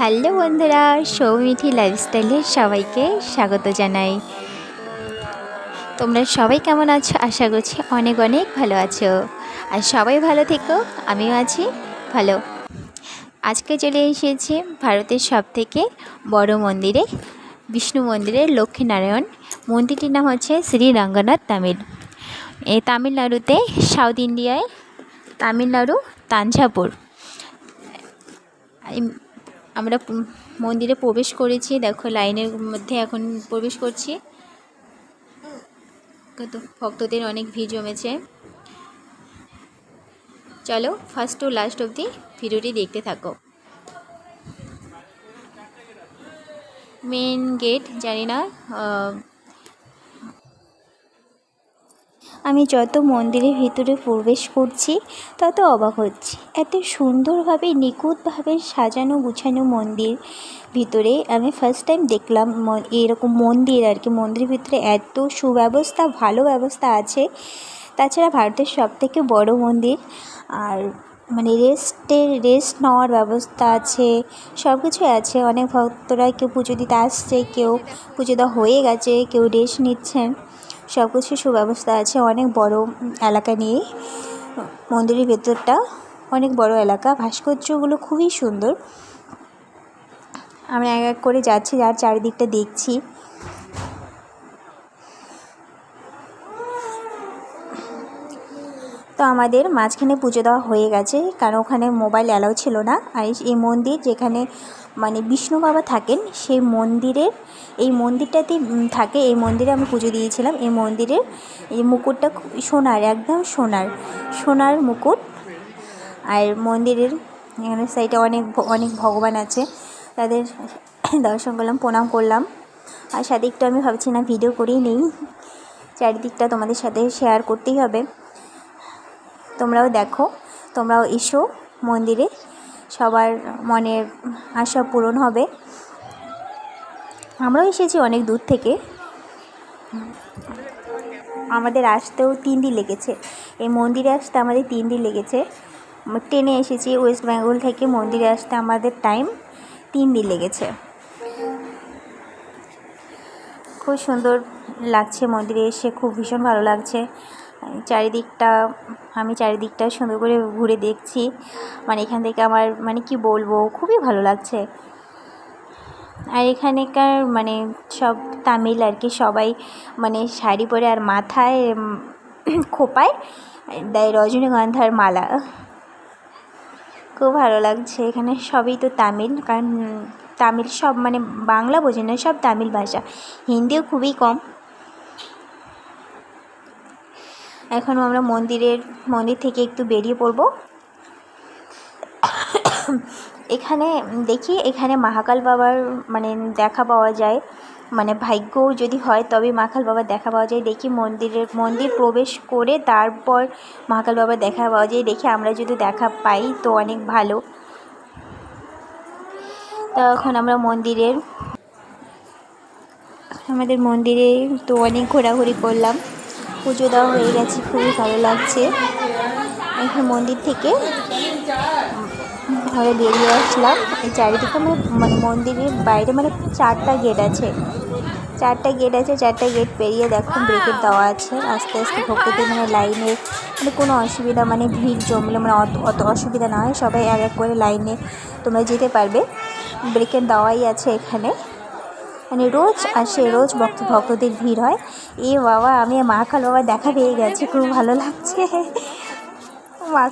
Hello বন্ধুরা সৌমিঠি লাইফস্টাইলে সবাইকে স্বাগত জানাই। তোমরা সবাই কেমন আছো? আশা করছি অনেক অনেক ভালো আছো। আর সবাই ভালো থেকো, আমিও আছি ভালো। আজকে চলে এসেছি ভারতের সব থেকে বড় মন্দিরে, বিষ্ণু মন্দিরের লক্ষ্মীনারায়ণ। মন্দিরটির নাম হচ্ছে শ্রী রঙ্গনাথ তামিল। এই তামিলনাড়ুতে সাউথ ইন্ডিয়ায় তামিলনাড়ু তাঞ্জাপুর আমরা মন্দিরে প্রবেশ করেছি। দেখো, লাইনের মধ্যে এখন প্রবেশ করছি। কত ভক্তদের অনেক ভিড় জমেছে। চলো ফার্স্ট টু লাস্ট অবধি ভিডিওটি দেখতে থাকো। মেন গেট জানি না আমি যত মন্দিরের ভিতরে প্রবেশ করছি, তত অবাক হচ্ছি। এত সুন্দরভাবে, নিখুঁতভাবে সাজানো, গুছানো মন্দির ভিতরে আমি ফার্স্ট টাইম দেখলাম এরকম মন্দির আর কি। মন্দিরের ভিতরে এত সুব্যবস্থা, ভালো ব্যবস্থা আছে। তাছাড়া ভারতের সব থেকে বড় মন্দির আর মানে রেস্টের রেস্ট নেওয়ার ব্যবস্থা আছে সব কিছুই আছে। অনেক ভক্তরা কেউ পুজো দিতে আসছে, কেউ পুজো দেওয়া হয়ে গেছে, কেউ রেস্ট নিচ্ছেন। সব কিছু সুব্যবস্থা আছে, অনেক বড় এলাকা নিয়ে। মন্দিরের ভেতরটা অনেক বড় এলাকা। ভাস্কর্যগুলো খুবই সুন্দর। আমরা এক এক করে যাচ্ছি, যার চারিদিকটা দেখছি। তো আমাদের মাঝখানে পুজো দেওয়া হয়ে গেছে, কারণ ওখানে মোবাইল অ্যালাউ ছিল না। আর এই মন্দির যেখানে মানে বিষ্ণু বাবা থাকেন, সেই মন্দিরের, এই মন্দিরটাতে থাকে, এই মন্দিরে আমি পুজো দিয়েছিলাম। এই মন্দিরের এই মুকুটটা খুব সোনার, একদম সোনার সোনার মুকুট। আর মন্দিরের এখানে সাইডে অনেক অনেক ভগবান আছে, তাদের দর্শন করলাম, প্রণাম করলাম। আর সাথে একটু আমি ভাবছি না, ভিডিও করেই নেই। চারিদিকটা তোমাদের সাথে শেয়ার করতেই হবে। তোমরাও দেখো, তোমরাও এসো মন্দিরে। সবার মনের আশা পূরণ হবে। আমরাও এসেছি অনেক দূর থেকে। আমাদের আসতেও তিন দিন লেগেছে। এই মন্দিরে আসতে আমাদের তিন দিন লেগেছে। ট্রেনে এসেছি, ওয়েস্ট বেঙ্গল থেকে মন্দিরে আসতে আমাদের টাইম তিন দিন লেগেছে। খুব সুন্দর লাগছে মন্দিরে, এসে খুব ভীষণ ভালো লাগছে। চারিদিকটা, আমি চারিদিকটা সুন্দর করে ঘুরে দেখছি। মানে এখান থেকে আমার মানে কি বলব, খুবই ভালো লাগছে। আর এখানেকার মানে সব তামিল আর কি, সবাই মানে শাড়ি পরে আর মাথায় খোপায়, দেয় রজনীগন্ধার মালা। খুব ভালো লাগছে, এখানে সবই তো তামিল, কারণ তামিল সব মানে বাংলা বোঝে না, সব তামিল ভাষা। হিন্দিও খুবই কম। এখন আমরা মন্দিরের, মন্দির থেকে একটু বেরিয়ে পড়ব। এখানে দেখি, এখানে মহাকাল বাবার মানে দেখা পাওয়া যায়। মানে ভাগ্য যদি হয় তবে মহাকাল বাবার দেখা পাওয়া যায়। দেখি মন্দিরের, মন্দির প্রবেশ করে তারপর মহাকাল বাবার দেখা পাওয়া যায়। দেখি আমরা যদি দেখা পাই তো অনেক ভালো। তো এখন আমরা মন্দিরের, আমাদের মন্দিরে তো অনেক ঘোরাঘুরি করলাম। পুজো দেওয়া হয়ে গেছে, খুবই ভালো লাগছে। এখন মন্দির থেকে ঘরে বেরিয়ে আসলাম। এই চারিদিকে আমরা মানে মন্দিরের বাইরে মানে চারটা গেট আছে। চারটা গেট আছে, চারটা গেট পেরিয়ে দেখো ব্রেকেট দেওয়া আছে। আস্তে আস্তে ভক্তদের মানে লাইনে মানে কোনো অসুবিধা মানে ভিড় জমলে মানে অত অত অসুবিধা না হয়। সবাই এক এক করে লাইনে তোমরা যেতে পারবে। ব্রেকেট দেওয়াই আছে এখানে। মানে রোজ আসে রোজ ভক্ত, ভক্তদের ভিড় হয়। এ বাবা, আমি মা কাল বাবা দেখা পেয়ে গেছি, খুব ভালো লাগছে। মা